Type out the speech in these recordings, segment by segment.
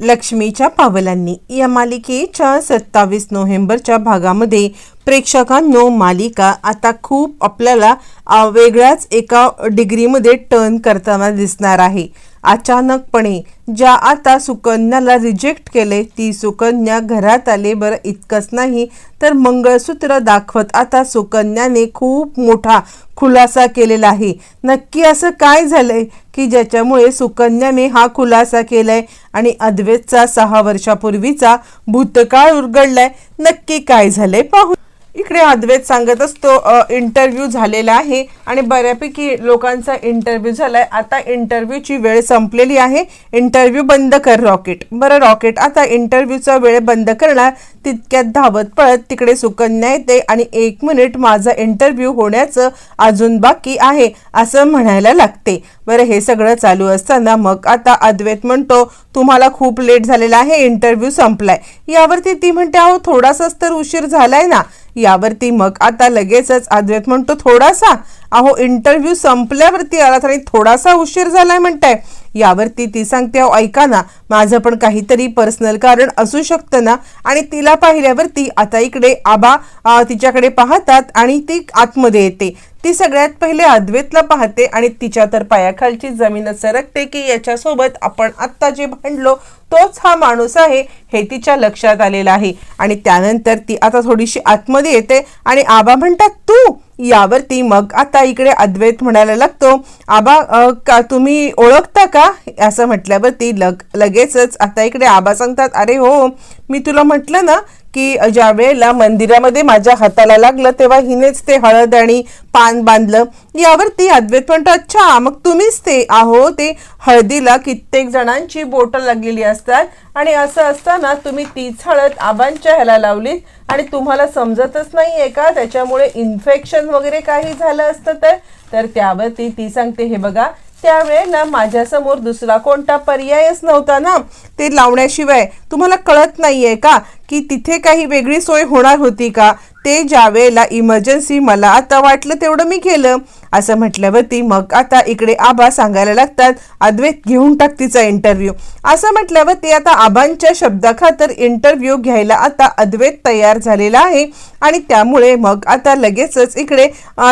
लक्ष्मीच्या पावलांनी. या मालिकेच्या सत्तावीस नोव्हेंबरच्या भागामध्ये प्रेक्षकांनो मालिका आता खूप आपल्याला वेगळ्याच एका डिग्रीमध्ये टर्न करताना दिसणार आहे. अचानकपणे ज्या आता सुकन्याला रिजेक्ट केले ती सुकन्या घरात आले. बरं इतकंच नाही तर मंगळसूत्र दाखवत आता सुकन्याने खूप मोठा खुलासा केलेला आहे. नक्की असं काय झालंय की ज्याच्यामुळे सुकन्याने हा खुलासा केलाय आणि अद्वैतचा सहा वर्षापूर्वीचा भूतकाळ उरगडलाय नक्की काय झालंय पाहू. इकडे अद्वैत सांगत असतो इंटरव्ह्यू झालेला आहे आणि बऱ्यापैकी लोकांचा इंटरव्ह्यू झाला आहे आता इंटरव्ह्यूची वेळ संपलेली आहे. इंटरव्ह्यू बंद कर रॉकेट. बरं रॉकेट आता इंटरव्ह्यूचा वेळ बंद करणार. तितक्यात धावत पळत तिकडे सुकन्या येते आणि एक मिनिट माझा इंटरव्ह्यू होण्याचं अजून बाकी आहे असं म्हणायला लागते. बरं हे सगळं चालू असताना मग आता अद्वैत म्हणतो तुम्हाला खूप लेट झालेला आहे इंटरव्ह्यू संपलाय. यावरती ती म्हणते अहो थोडासाच तर उशीर झालाय ना. यावरती मग आता लगेचच अद्वैत म्हणतो थोडासा? अहो इंटरव्ह्यू संपल्यावरती आला तरी थोडासा उशीर झालाय म्हणताय. यावरती ती सांगते अहो ऐका ना माझं पण काहीतरी पर्सनल कारण असू शकतं ना? आणि तिला पाहिल्यावरती आता इकडे आबा तिच्याकडे पाहतात आणि ती आतमध्ये येते. ती सगळ्यात पहिले अद्वैतला पाहते आणि तिच्या तर पायाखालची जमीन सरकते की याच्यासोबत आपण आत्ता जे भांडलो तोच हा माणूस आहे हे तिच्या लक्षात आलेलं आहे. आणि त्यानंतर ती आता थोडीशी आतमध्ये येते आणि आबा म्हणतात तू यावरती मग आता इकडे अद्वैत म्हणायला लागतो. आबा का तुम्ही ओळखता का? असं म्हटल्यावरती लग लगेचच आता इकडे आबा सांगतात अरे हो मी तुला म्हटलं ना की ज्या वेळेला मंदिरामध्ये माझ्या हाताला लागलं तेव्हा हिनेच ते हळद आणि पान बांधलं. यावरती अद्वैत म्हणतो अच्छा मग तुम्हीच ते आहो ते हळदीला कित्येक जणांची बोटं लागलेली असतात आणि असं असताना तुम्ही तीच हळद आबांच्या ह्याला लावली आणि तुम्हाला समजतच नाहीये का? त्याच्यामुळे इन्फेक्शन वगैरे काही झालं असतं तर? तर त्यावरती ती सांगते हे बघा त्यावेळेला माझ्यासमोर दुसरा कोणता पर्यायच नव्हता ना? ते लावण्याशिवाय तुम्हाला कळत नाहीये का? की तिथे काही वेगळी सोय होणार होती का? ते ज्या वेळेला इमर्जन्सी मला आता वाटलं तेवढं मी केलं. असं म्हटल्यावरती मग आता इकडे आबा सांगायला लागतात अद्वैत घेऊन टाक तिचा इंटरव्ह्यू असं म्हटल्यावरती आता आबांच्या शब्दाखातर इंटरव्ह्यू घ्यायला आता अद्वैत तयार झालेला आहे. आणि त्यामुळे मग आता लगेचच इकडे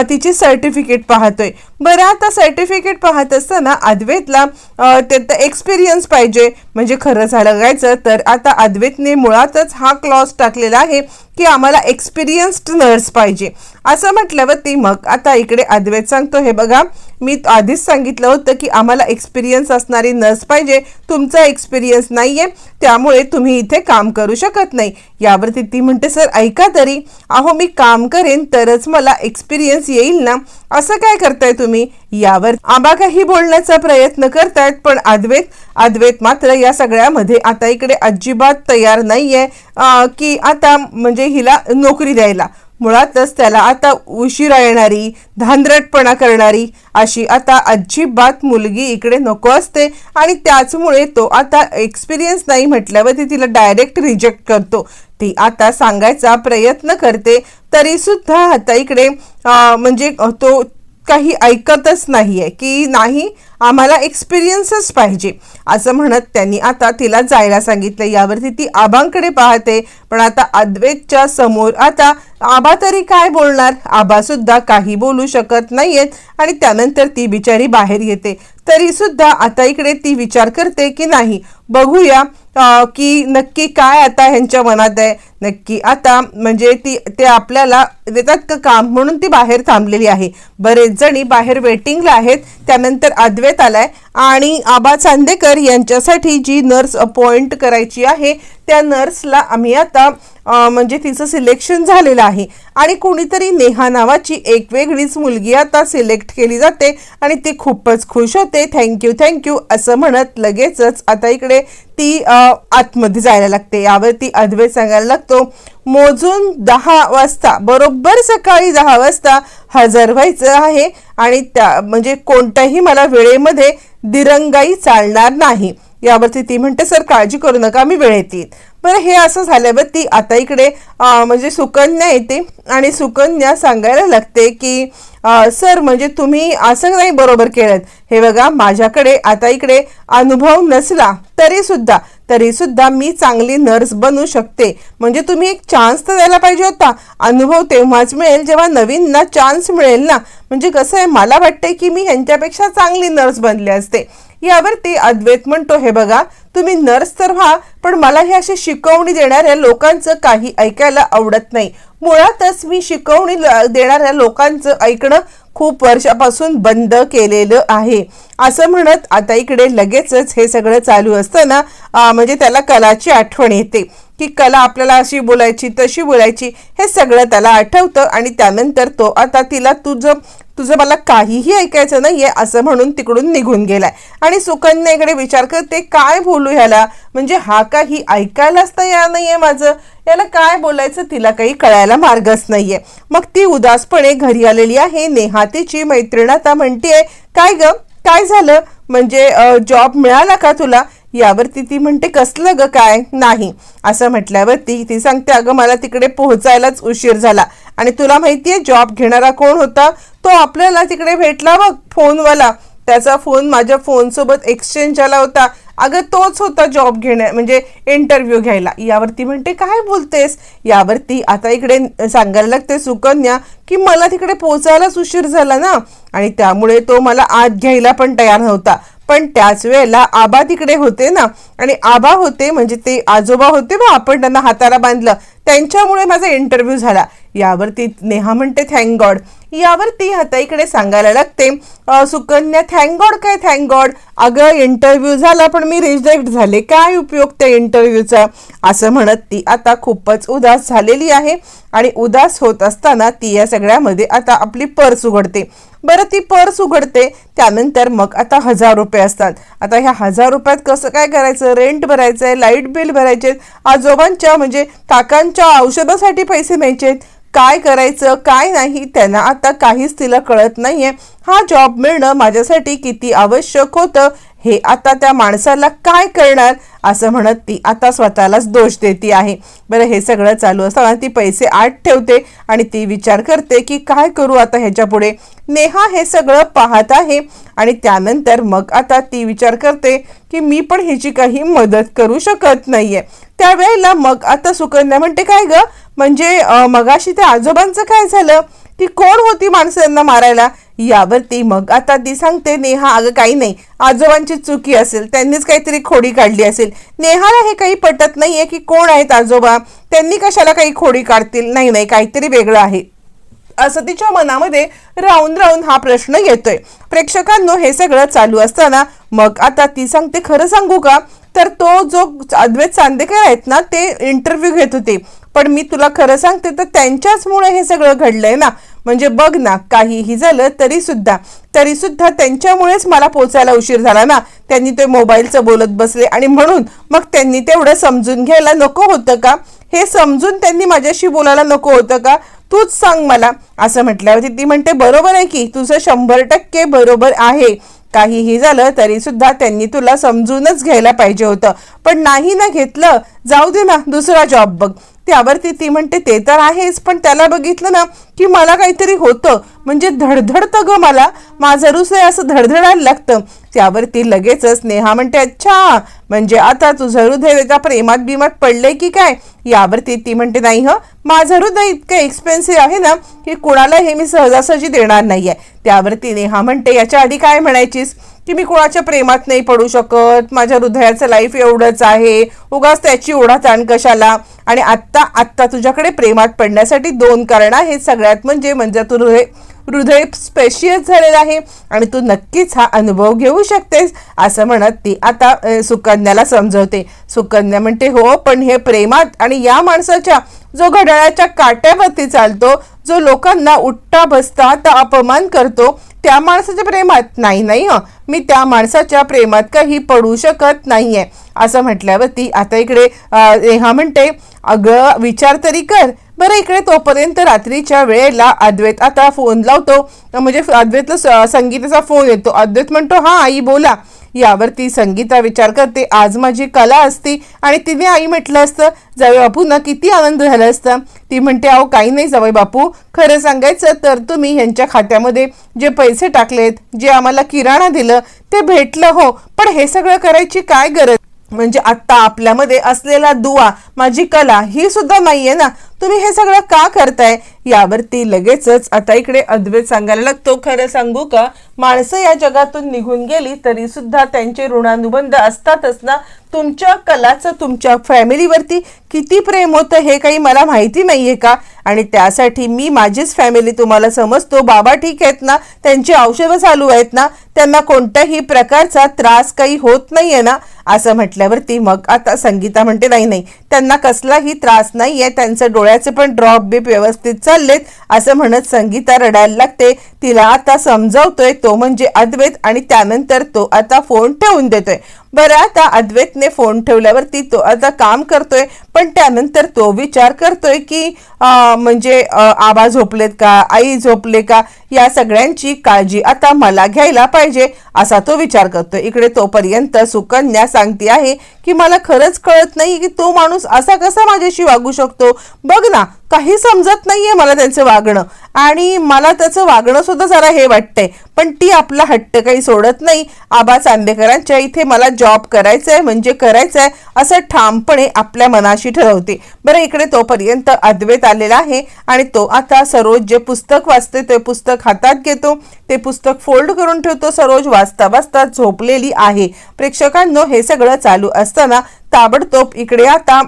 तिची सर्टिफिकेट पाहतोय. बरं आता सर्टिफिकेट पाहत असताना अद्वैतला त्यात त्याचा एक्सपिरियन्स पाहिजे. म्हणजे खरं झालं. तर आता अद्वैतने मुळातच हा क्लॉज टाकलेला आहे. की आम्हाला एक्सपिरियन्स्ड नर्स पाहिजे. असं म्हटल्यावरती मग आता इकडे अद्वैत सांगतो. हे बघा मी आधीच सांगितलं होतं की आम्हाला एक्सपिरियन्स असणारी नर्स पाहिजे. तुमचा एक्सपिरियन्स नाहीये त्यामुळे तुम्ही इथे काम करू शकत नाही. यावरती ती म्हणते सर ऐका तरी. अहो मी काम करेन तरच मला एक्सपिरियन्स येईल ना? असं काय करताय तुम्ही? यावर आबा काही बोलण्याचा प्रयत्न करतायत पण अद्वैत अद्वैत मात्र या सगळ्यामध्ये आता इकडे अजिबात तयार नाही आहे की आता म्हणजे हिला नोकरी द्यायला. मुळातच त्याला आता उशिरा येणारी धांदरटपणा करणारी अशी आता अजिबात मुलगी इकडे नको असते आणि त्याचमुळे तो आता एक्सपिरियन्स नाही म्हटल्यावर ती तिला डायरेक्ट रिजेक्ट करतो. ती आता सांगायचा प्रयत्न करते तरीसुद्धा आता इकडे म्हणजे तो काही ऐकतच नाही आहे की नाही आम्हाला एक्सपिरियन्सच पाहिजे. असं म्हणत त्यांनी आता तिला जायला सांगितलं. यावरती ती आबांकडे पाहते. पण आता अद्वैतच्या समोर आता आबा तरी काय बोलणार? आबासुद्धा काही बोलू शकत नाहीयेत आणि त्यानंतर ती बिचारी बाहेर येते. तरीसुद्धा आता इकडे ती विचार करते की नाही? बघूया की नक्की काय आता ह्यांच्या मनात आहे. नक्की आता म्हणजे ती ते आपल्याला देतात का काम म्हणून ती बाहेर थांबलेली आहे. बरेच जणी बाहेर वेटिंगला आहेत. त्यानंतर अद्वैत आलाय. आणि आबा चांदेकर यांच्यासाठी जी नर्स अपॉइंट करायची आहे त्या नर्सला आम्ही आता म्हणजे तिचं सिलेक्शन झालेलं आहे. आणि कोणीतरी नेहा नावाची एक वेगळीच मुलगी आता सिलेक्ट केली जाते आणि ती खूपच खुश होते. थँक्यू थँक्यू असं म्हणत लगेचच आता इकडे ती आतमध्ये जायला लागते. यावरती अद्वैत सांगायला लागतो मोजून दहा वाजता बरोबर सकाळी दहा वाजता हजर व्हायचं आहे आणि त्या म्हणजे कोणत्याही मला वेळेमध्ये दिरंगाई चालणार नाही. यावरती ती म्हणते सर काळजी करू नका मी वेळेत येईन. बरं हे असं झालं झाल्यावर ती आता इकडे म्हणजे सुकन्या येते आणि सुकन्या सांगायला लागते की सर म्हणजे तुम्ही असं नाही बरोबर केलं हे बघा माझ्याकडे आता इकडे अनुभव नसला तरी सुद्धा तरी सुद्धा मी चांगली नर्स बनू शकते. म्हणजे तुम्ही एक चान्स तर द्यायला पाहिजे होता. अनुभव तेव्हाच मिळेल जेव्हा नवीनना चान्स मिळेल ना. म्हणजे कसं आहे मला वाटतंय की मी ह्यांच्यापेक्षा चांगली नर्स बनले असते. यावरती अद्वैत म्हणतो हे बघा तुम्ही नर्स तर व्हा पण मला हे अशी शिकवणी देणाऱ्या लोकांचं काही ऐकायला आवडत नाही. मुळातच मी शिकवणी ल- देणाऱ्या लोकांचं ऐकणं खूप वर्षापासून बंद केलेलं आहे. असं म्हणत आता इकडे लगेचच हे सगळं चालू असताना ना म्हणजे त्याला कलाची आठवण येते. की कला आपल्याला अशी बोलायची तशी बोलायची हे सगळं त्याला आठवतं आणि त्यानंतर तो आता तिला तुझं तुझं मला काहीही ऐकायचं नाही आहे असं म्हणून तिकडून निघून गेलाय. आणि सुकन्या इकडे विचार करते काय बोलू ह्याला? म्हणजे हा काही ऐकायलाच तयार आहे माझं. याला काय बोलायचं तिला काही कळायला मार्गच नाही आहे मग ती उदासपणे घरी आलेली आहे. नेहा तिची मैत्रीण आता म्हणते काय ग? काय झालं? म्हणजे जॉब मिळाला का तुला? यावरती ती म्हणते कसलं ग काय? नाही. असं म्हटल्यावरती ती सांगते अगं मला तिकडे पोहोचायलाच उशीर झाला. आणि तुला माहिती आहे जॉब घेणारा कोण होता? तो आपल्याला तिकडे भेटला बघ फोनवाला. त्याचा फोन माझ्या फोनसोबत एक्सचेंज झाला होता. अगं तोच होता जॉब घेण्या म्हणजे इंटरव्ह्यू घ्यायला. यावरती म्हणते काय बोलतेस? यावरती आता इकडे सांगायला लागते सुकन्या की मला तिकडे पोचायलाच उशीर झाला ना. आणि त्यामुळे तो मला आत घ्यायला पण तयार नव्हता. पण त्याच वेळेला आबा तिकडे होते ना. आणि आबा होते म्हणजे ते आजोबा होते बा आपण त्यांना हाताला बांधलं. त्यांच्यामुळे माझा इंटरव्ह्यू झाला. यावरती नेहा म्हणते थँक गॉड यावरती आता इकडे सांगायला लागते सुकन्या थँक गॉड काय थँक गॉड अगं इंटरव्ह्यू झाला पण मी रिजेक्ट झाले. काय उपयोग त्या इंटरव्ह्यूचा असं म्हणत ती आता खूपच उदास झालेली आहे. आणि उदास होत असताना ती या सगळ्यामध्ये आता आपली पर्स उघडते. बरं ती पर्स उघडते त्यानंतर मग आता हजार रुपये असतात. आता ह्या हजार रुपयात कसं काय करायचं? रेंट भरायचं आहे लाइट बिल भरायचे आजोबांच्या म्हणजे काकांच्या औषधासाठी पैसे द्यायचे काय करायचं काय नाही त्यांना आता काहीच तिला कळत नाहीये. हा जॉब मिळणं माझ्यासाठी किती आवश्यक होतं हे आता त्या माणसाला काय करणार असं म्हणत ती आता स्वतःलाच दोष देते आहे. बरं हे सगळं चालू असताना ती पैसे आत ठेवते आणि ती विचार करते की काय करू आता ह्याच्या पुढे नेहा हे सगळं पाहत आहे आणि त्यानंतर मग आता ती विचार करते की मी पण ह्याची काही मदत करू शकत नाहीये. त्यावेळेला मग आता सुकन्या म्हणते काय ग? म्हणजे मगाशी त्या आजोबांचं काय झालं? ती कोण होती माणसं यांना मारायला? यावरती मग. आता ती सांगते नेहा अगं काही नाही. आजोबांची चुकी असेल त्यांनीच काहीतरी खोडी काढली असेल. नेहाला हे काही पटत नाहीये की कोण आहेत आजोबा. त्यांनी कशाला काही खोडी काढतील? नाही नाही काहीतरी वेगळं आहे. असं तिच्या मनामध्ये राहून राहून हा प्रश्न येतोय. प्रेक्षकांनो हे सगळं चालू असताना मग आता ती सांगते खरं सांगू का? तर तो जो अद्वैत चांदेकर आहेत ना ते इंटरव्ह्यू घेत होते. पण मी तुला खरं सांगते तर त्यांच्याचमुळे हे सगळं घडलंय ना. म्हणजे बघ ना काहीही झालं तरी सुद्धा तरी सुद्धा त्यांच्यामुळेच मला पोचायला उशीर झाला ना. त्यांनी ते मोबाईलचं बोलत बसले आणि म्हणून मग त्यांनी तेवढं समजून घ्यायला नको होतं का? हे समजून त्यांनी माझ्याशी बोलायला नको होतं का? तूच सांग मला. असं म्हटल्यावरती ती म्हणते बरोबर आहे की तुझं शंभर टक्के बरोबर आहे. काहीही झालं तरी सुद्धा त्यांनी तुला समजूनच घ्यायला पाहिजे होतं. पण नाही ना घेतलं. जाऊ दे ना दुसरा जॉब बघ. त्यावरती ती म्हणते ते तर आहेच पण त्याला बघितलं ना की मला काहीतरी होतं. म्हणजे धडधडतं ग मला. माझं हृदय असं धडधडायला लागतं. त्यावरती लगेचच नेहा म्हणते अच्छा म्हणजे आता तुझं हृदय त्याच्या प्रेमात बिमात पडलंय की काय? यावरती ती म्हणते नाही ह. माझं हृदय इतकं एक्सपेन्सिव्ह आहे ना की कुणाला हे मी सहजासहजी देणार नाहीये. त्यावरती नेहा म्हणते याच्या आधी काय म्हणायचीस? की मी कुणाच्या प्रेमात नाही पडू शकत माझ्या हृदयाचं लाईफ एवढंच आहे उगाच त्याची ओढा ताण कशाला? आणि आत्ता आत्ता तुझ्याकडे प्रेमात पडण्यासाठी दोन कारण आहेत सगळ्यात म्हणजे म्हणजे तू हृदय हृदय स्पेशियस झालेलं आहे आणि तू नक्कीच हा अनुभव घेऊ शकतेस असं म्हणत ती आता सुकन्याला समजवते. सुकन्या म्हणते हो पण हे प्रेमात आणि या माणसाच्या जो घड्याळाच्या काट्यावरती चालतो जो लोकांना उठता बसता तर अपमान करतो त्या माणसाच्या प्रेमात नाही नाही हं. मी त्या माणसाच्या प्रेमात काही पडू शकत नाही आहे असं म्हटल्यावरती आता इकडे नेहा म्हणते अगं विचार तरी कर. बरं इकडे तोपर्यंत रात्रीच्या वेळेला अद्वैत आता फोन लावतो. म्हणजे अद्वैतला स- संगीताचा फोन येतो. अद्वैत म्हणतो हा आई बोला. यावरती संगीता विचार करते. आज माझी कला असती. आणि तिने आई म्हटलं असतं जावे बापू ना किती आनंद झाला असता. ती म्हणते अहो काही नाही जावे बापू. खरं सांगायचं तर तुम्ही यांच्या खात्यामध्ये जे पैसे टाकलेत जे आम्हाला किराणा दिलं ते भेटलं हो. पण हे सगळं करायची काय गरज? म्हणजे आत्ता आपल्यामध्ये असलेला दुवा माझी कला ही सुद्धा नाहीये ना. तुम्ही हे सगळं का करताय? यावरती लगेचच आता इकडे अद्वैत सांगायला लागतो. खरं सांगू का? माणसं या जगातून निघून गेली तरी सुद्धा त्यांचे ऋणानुबंध असतातच ना. तुमच्या कलाचं तुमच्या फॅमिलीवरती किती प्रेम होतं हे काही मला माहिती नाहीये का? आणि त्यासाठी मी माझीच फॅमिली तुम्हाला समजतो. बाबा ठीक आहेत ना? त्यांची औषधं चालू आहेत ना? त्यांना कोणत्याही प्रकारचा त्रास काही होत नाहीये ना? असं म्हटल्यावरती मग आता संगीता म्हणते नाही नाही त्यांना कसलाही त्रास नाहीये त्यांचं डोळ्याचे पण ड्रॉप बीप व्यवस्थित चाललेत असं म्हणत संगीता रडायला लागते. तिला आता समजावतोय तो म्हणजे अद्वैत आणि त्यानंतर तो आता फोन ठेवून देतोय. बरं आता अद्वैतने फोन ठेवल्यावरती तो आता काम करतोय पण त्यानंतर तो विचार करतोय की म्हणजे आबा झोपलेत का आई झोपले का या सगळ्यांची काळजी आता मला घ्यायला पाहिजे असा तो विचार करतोय. इकडे तोपर्यंत सुकन्या सांगते आहे की मला खरंच कळत नाही की तो माणूस असा कसा माझ्याशी वागू शकतो. बघ ना काही समजत नाहीये मला त्यांचं वागणं. आणि मला त्याचं वागणं सुद्धा जरा हे वाटतंय. पण ती आपला हट्ट काही सोडत नाही. आबा चांदेकरांच्या इथे मला जॉब करायचा आहे म्हणजे करायचं आहे असं ठामपणे आपल्या मनाशी ठरवते. बरं इकडे तोपर्यंत अद्वैत आलेला आहे. आणि तो आता सरोज जे पुस्तक वाचते ते पुस्तक हातात घेतो. ते पुस्तक फोल्ड करून ठेवतो. सरोज वाचता वाचता झोपलेली आहे. प्रेक्षकांनो हे सगळं चालू असताना ताबडतोब इकडे आता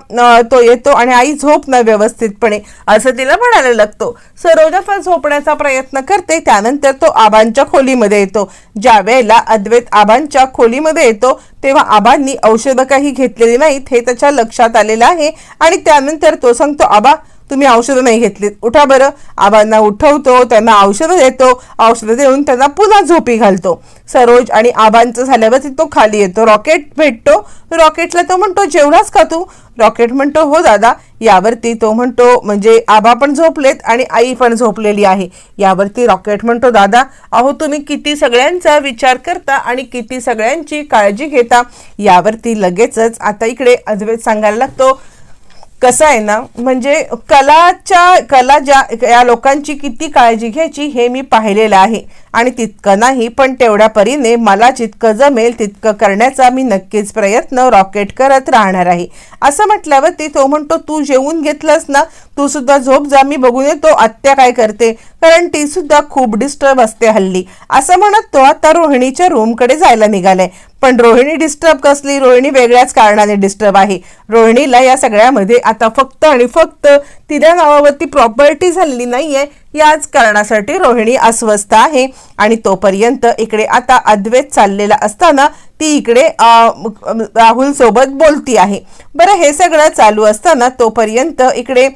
तो येतो आणि आई झोप ना व्यवस्थितपणे असं तिला म्हणायला लागतो. सरोजा झोपण्याचा प्रयत्न करते त्यानंतर तो आबांच्या खोलीमध्ये येतो. ज्या वेळेला अद्वैत आबांच्या खोलीमध्ये येतो तेव्हा आबांनी औषधं काही घेतलेली नाहीत हे त्याच्या लक्षात आलेलं आहे आणि त्यानंतर तो सांगतो आबा तुम्ही औषधं नाही घेतलीत. उठा बरं. आबांना उठवतो त्यांना औषधं देतो. औषधं देऊन त्यांना पुन्हा झोपी घालतो. सरोज आणि आबांचं झाल्यावरती तो खाली येतो. रॉकेट भेटतो. रॉकेटला तो म्हणतो जेवढाच का तू. रॉकेट म्हणतो हो दादा. यावरती तो म्हणतो म्हणजे आबा पण झोपलेत आणि आई पण झोपलेली आहे. यावरती रॉकेट म्हणतो दादा अहो तुम्ही किती सगळ्यांचा विचार करता आणि किती सगळ्यांची काळजी घेता. यावरती लगेचच आता इकडे अद्वैत सांगायला लागतो. कसं आहे ना म्हणजे कलाच्या कला ज्या या लोकांची किती काळजी घ्यायची हे मी पाहिलेलं आहे. आणि तितकं नाही पण तेवढ्या परीने मला जितकं जमेल तितकं करण्याचा मी नक्कीच प्रयत्न रॉकेट करत राहणार आहे. असं म्हटल्यावरती तो म्हणतो तू जेवून घेतलंस ना तू सुद्धा झोप जा मी बघून येतो आत्या काय करते. कारण ती सुद्धा खूप डिस्टर्ब असते हल्ली. असं म्हणत तो आता रोहिणीच्या रूमकडे जायला निघालाय. पण रोहिणी डिस्टर्ब कसली? रोहिणी वेगळ्याच कारणाने डिस्टर्ब आहे. रोहिणीला या सगळ्यामध्ये आता फक्त आणि फक्त तिच्या नावावरती प्रॉपर्टी झालेली नाही आहे याच कारणासाठी रोहिणी अस्वस्थ आहे. आणि तोपर्यंत इकडे आता अद्वैत चाललेला असताना ती इकडे राहुल सोबत बोलती आहे. बरं हे सगळं चालू असताना तोपर्यंत इकडे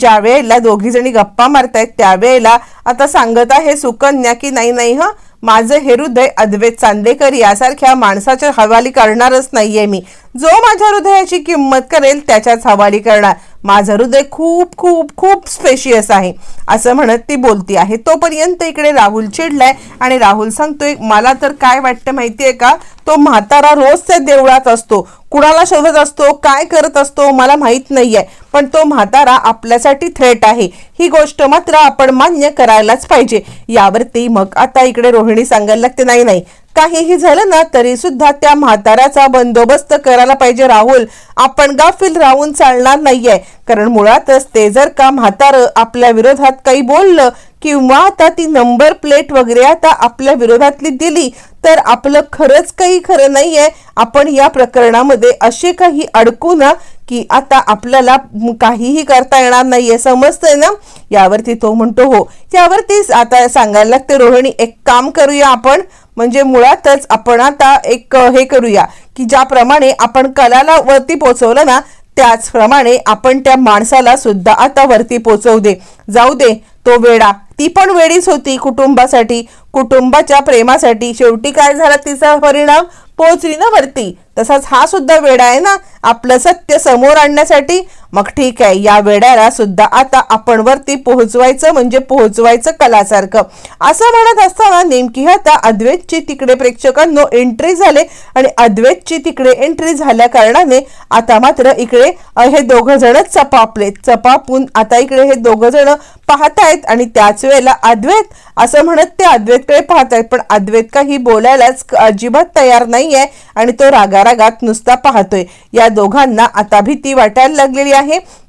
ज्या वेळेला दोघीजणी गप्पा मारतायत त्यावेळेला आता सांगत आहे सुकन्या की नाही नाही हं माझं हे हृदय अद्वैत चांदेकर यासारख्या माणसाच्या हवाली करणारच नाहीये मी. जो माझ्या हृदयाची किंमत करेल त्याच्याच हवाली करणार. माझं हृदय खूप खूप खूप स्पेशियस आहे. असं म्हणत ती बोलती आहे. तोपर्यंत इकडे राहुल चिडलाय आणि राहुल सांगतोय मला तर काय वाटतं माहितीये का? तो म्हातारा रोज त्या देवळात असतो. कुणाला शोधत असतो? काय करत असतो? मला माहीत नाहीये. पण तो म्हातारा आपल्यासाठी थ्रेट आहे. ही गोष्ट मात्र आपण मान्य करायलाच पाहिजे. यावरती मग आता इकडे रोहिणी सांगायला लागते नाही नाही. काहीही झालं ना तरी सुद्धा त्या म्हाताऱ्याचा बंदोबस्त करायला पाहिजे राहुल. आपण गाफील राहून चालणार नाहीये. कारण मुळातच ते जर का म्हातारं आपल्या विरोधात काही बोललं किंवा आता ती नंबर प्लेट वगैरे आता आपल्या विरोधातली दिली तर आपलं खरंच काही खरं नाहीये. आपण या प्रकरणामध्ये असे काही अडकू ना की आता आपल्याला काहीही करता येणार नाहीये. समजतंय ना? यावरती तो म्हणतो हो. यावरतीच आता सांगायला लागते रोहिणी एक काम करूया आपण. म्हणजे मुळातच आपण आता एक हे करूया की ज्याप्रमाणे आपण कलाला वरती पोचवलं ना त्याचप्रमाणे आपण त्या माणसाला सुद्धा आता वरती पोचवू दे. जाऊ दे तो वेडा. ती पण वेडीच होती कुटुंबासाठी. कुटुंबाच्या प्रेमासाठी. शेवटी काय झाला तिचा परिणाम? पोहोचली ना वरती. तसाच हा सुद्धा वेडा आहे ना. आपलं सत्य समोर आणण्यासाठी मग ठीक आहे या वेड्याला सुद्धा आता आपण वरती पोहोचवायचं म्हणजे पोहोचवायचं कलासारखं. असं म्हणत असताना नेमकी आता अद्वैतची तिकडे प्रेक्षकांनो एंट्री झाले आणि अद्वैतची तिकडे एंट्री झाल्या कारणाने आता मात्र इकडे हे दोघ जण चपापले चपापून आता इकडे हे दोघ जण पाहतायत आणि त्याच वेळेला अद्वैत असं म्हणत ते अद्वैतकडे पाहतायत. पण अद्वैत काही बोलायलाच अजिबात तयार नाहीये आणि तो रागारागात नुसता पाहतोय. या दोघांना आता भीती वाटायला लागलेली आहे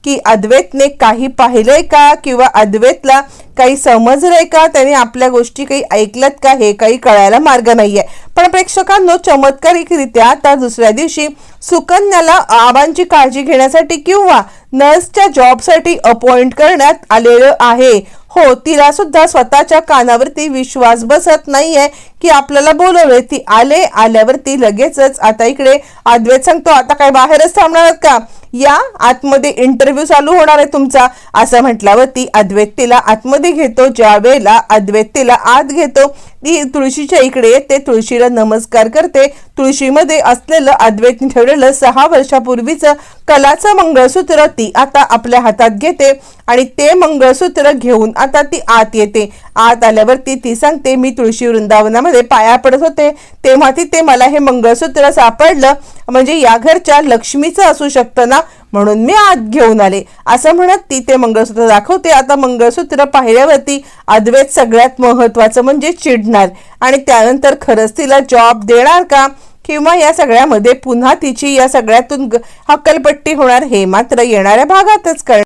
की अद्वैतने काही पाहिलंय का किंवा अद्वैतला काही समजलंय का? त्याने आपल्या गोष्टी काही ऐकल्यात का? हे काही कळायला मार्ग नाहीये. पण प्रेक्षकांनो चमत्कारिकरित्या आता दुसऱ्या दिवशी सुकन्याला आबांची काळजी घेण्यासाठी किंवा नर्सच्या जॉबसाठी अपॉइंट करण्यात आलेलं आहे. हो तिला सुद्धा स्वतःच्या कानावरती विश्वास बसत नाहीये की आपल्याला बोलवले ती आले आल्यावरती लगेचच आता इकडे अद्वैत सांगतो आता काय बाहेरच थांबणार का? या आतमध्ये इंटरव्ह्यू चालू होणार आहे तुमचा. असं म्हटल्यावरती अद्वैतीला आतमध्ये घेतो ज्या वेळेला अद्वैतीला आत घेतो ती तुळशीच्या इकडे येते तुळशीला नमस्कार करते. तुळशीमध्ये असलेलं अद्वैतने ठेवलेलं सहा वर्षापूर्वीचं कलाचं मंगळसूत्र ती आता आपल्या हातात घेते आणि ते मंगळसूत्र घेऊन आता ती आत येते. आत आल्यावरती ती सांगते मी तुळशी वृंदावनामध्ये पाया पडत होते. तेव्हा तिथे मला हे मंगळसूत्र सापडलं. म्हणजे या घरच्या लक्ष्मीचं असू शकतं ना म्हणून मी आत घेऊन आले. असं म्हणत ती ते मंगळसूत्र दाखवते. आता मंगळसूत्र पाहिल्यावरती अद्वैत सगळ्यात महत्वाचं म्हणजे चिडणार. आणि त्यानंतर खरंच तिला जॉब देणार का? किंवा या सगळ्यामध्ये पुन्हा तिची या सगळ्यातून हकलपट्टी हक्कलपट्टी होणार हे मात्र येणाऱ्या भागातच कळणार.